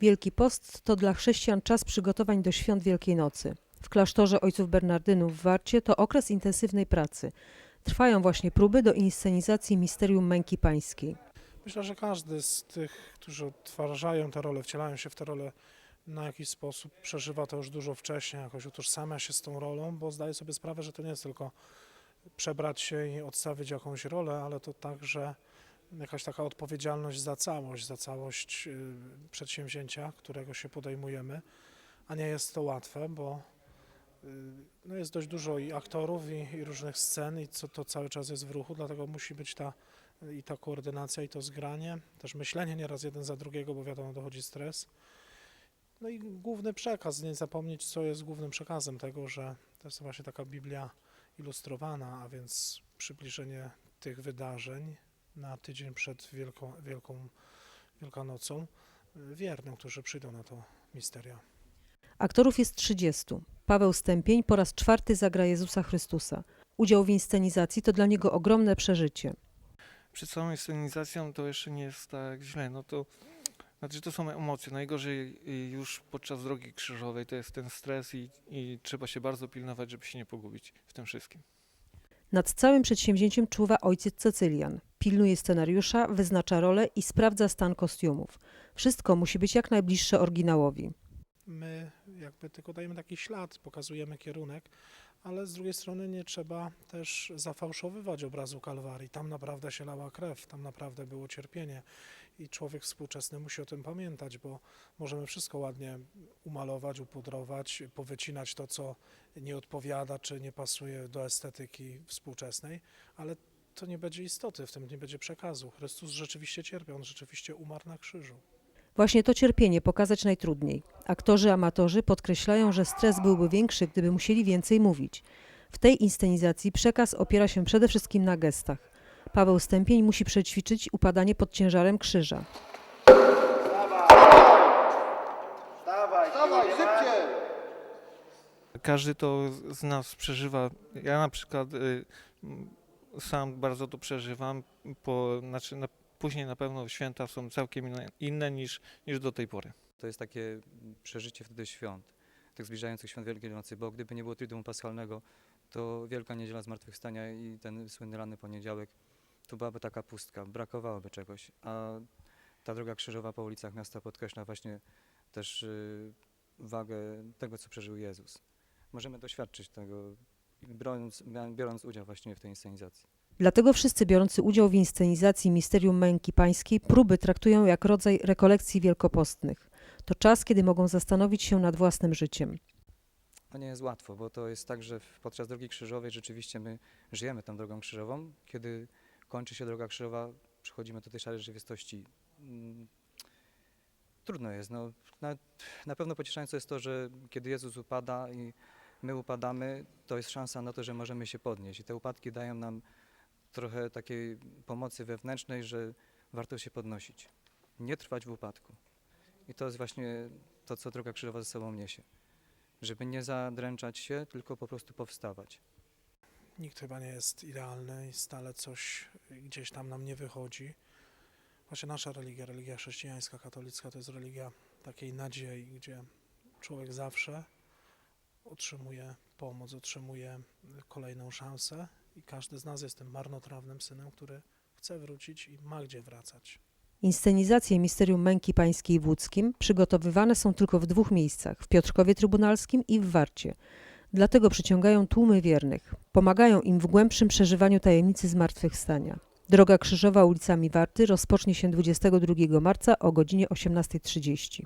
Wielki Post to dla chrześcijan czas przygotowań do świąt Wielkiej Nocy. W klasztorze ojców Bernardynów w Warcie to okres intensywnej pracy. Trwają właśnie próby do inscenizacji Misterium Męki Pańskiej. Myślę, że każdy z tych, którzy odtwarzają tę rolę, wcielają się w tę rolę na jakiś sposób, przeżywa to już dużo wcześniej, jakoś utożsamia się z tą rolą, bo zdaje sobie sprawę, że to nie jest tylko przebrać się i odstawić jakąś rolę, ale to także jakaś taka odpowiedzialność za całość, za całość y, przedsięwzięcia, którego się podejmujemy, a nie jest to łatwe, bo y, no jest dość dużo i aktorów, i, i różnych scen, i co to cały czas jest w ruchu, dlatego musi być ta i ta koordynacja, i to zgranie, też myślenie nieraz jeden za drugiego, bo wiadomo, dochodzi stres. No i główny przekaz, nie zapomnieć, co jest głównym przekazem tego, że to jest właśnie taka Biblia ilustrowana, a więc przybliżenie tych wydarzeń na tydzień przed Wielką, Wielką Wielkanocą y, wiernym, którzy przyjdą na to misteria. Aktorów jest 30. Paweł Stępień po raz czwarty zagra Jezusa Chrystusa. Udział w inscenizacji to dla niego ogromne przeżycie. przed całą scenizacją to jeszcze nie jest tak źle. No to znaczy to są emocje. Najgorzej y, już podczas drogi krzyżowej to jest ten stres i, i trzeba się bardzo pilnować, żeby się nie pogubić w tym wszystkim. Nad całym przedsięwzięciem czuwa ojciec Cecylian. Pilnuje scenariusza, wyznacza rolę i sprawdza stan kostiumów. Wszystko musi być jak najbliższe oryginałowi. My jakby tylko dajemy taki ślad, pokazujemy kierunek, ale z drugiej strony nie trzeba też zafałszowywać obrazu Kalwarii. Tam naprawdę się lała krew, tam naprawdę było cierpienie i człowiek współczesny musi o tym pamiętać, bo możemy wszystko ładnie umalować, upudrować, powycinać to, co nie odpowiada czy nie pasuje do estetyki współczesnej, ale to nie będzie istoty, w tym nie będzie przekazu. Chrystus rzeczywiście cierpiał, on rzeczywiście umarł na krzyżu. Właśnie to cierpienie pokazać najtrudniej. Aktorzy amatorzy podkreślają, że stres byłby większy, gdyby musieli więcej mówić. W tej inscenizacji przekaz opiera się przede wszystkim na gestach. Paweł Stępień musi przećwiczyć upadanie pod ciężarem krzyża. Dawaj, Dawaj, szybciej! Każdy to z nas przeżywa. Ja na przykład y, sam bardzo to przeżywam. Znaczy na, później na pewno święta są całkiem inne, niż, niż do tej pory. To jest takie przeżycie wtedy świąt, tych zbliżających świąt Wielkiej Nocy, bo gdyby nie było Triduum Paschalnego, to Wielka Niedziela Zmartwychwstania i ten słynny ranny poniedziałek, to byłaby taka pustka, brakowałoby czegoś. A ta droga krzyżowa po ulicach miasta podkreśla właśnie też y, wagę tego, co przeżył Jezus. Możemy doświadczyć tego, biorąc, biorąc udział właśnie w tej inscenizacji. Dlatego wszyscy biorący udział w inscenizacji Misterium Męki Pańskiej próby traktują jak rodzaj rekolekcji wielkopostnych. To czas, kiedy mogą zastanowić się nad własnym życiem. To nie jest łatwo, bo to jest tak, że podczas drogi krzyżowej rzeczywiście my żyjemy tą drogą krzyżową. Kiedy kończy się droga krzyżowa, przechodzimy do tej szarej rzeczywistości. Mm, Trudno jest. No, na, na pewno pocieszające jest to, że kiedy Jezus upada i my upadamy, to jest szansa na to, że możemy się podnieść. I te upadki dają nam trochę takiej pomocy wewnętrznej, że warto się podnosić. Nie trwać w upadku. I to jest właśnie to, co droga krzyżowa ze sobą niesie żeby nie zadręczać się, tylko po prostu powstawać. Nikt chyba nie jest idealny i stale coś gdzieś tam nam nie wychodzi. Właśnie nasza religia, religia chrześcijańska, katolicka, to jest religia takiej nadziei, gdzie człowiek zawsze otrzymuje pomoc, otrzymuje kolejną szansę i każdy z nas jest tym marnotrawnym synem, który chce wrócić i ma gdzie wracać. Inscenizacje Misterium Męki Pańskiej w Łódzkim przygotowywane są tylko w dwóch miejscach, w Piotrkowie Trybunalskim i w Warcie. Dlatego przyciągają tłumy wiernych. Pomagają im w głębszym przeżywaniu tajemnicy zmartwychwstania. Droga krzyżowa ulicami Warty rozpocznie się 22 marca o godzinie 18.30.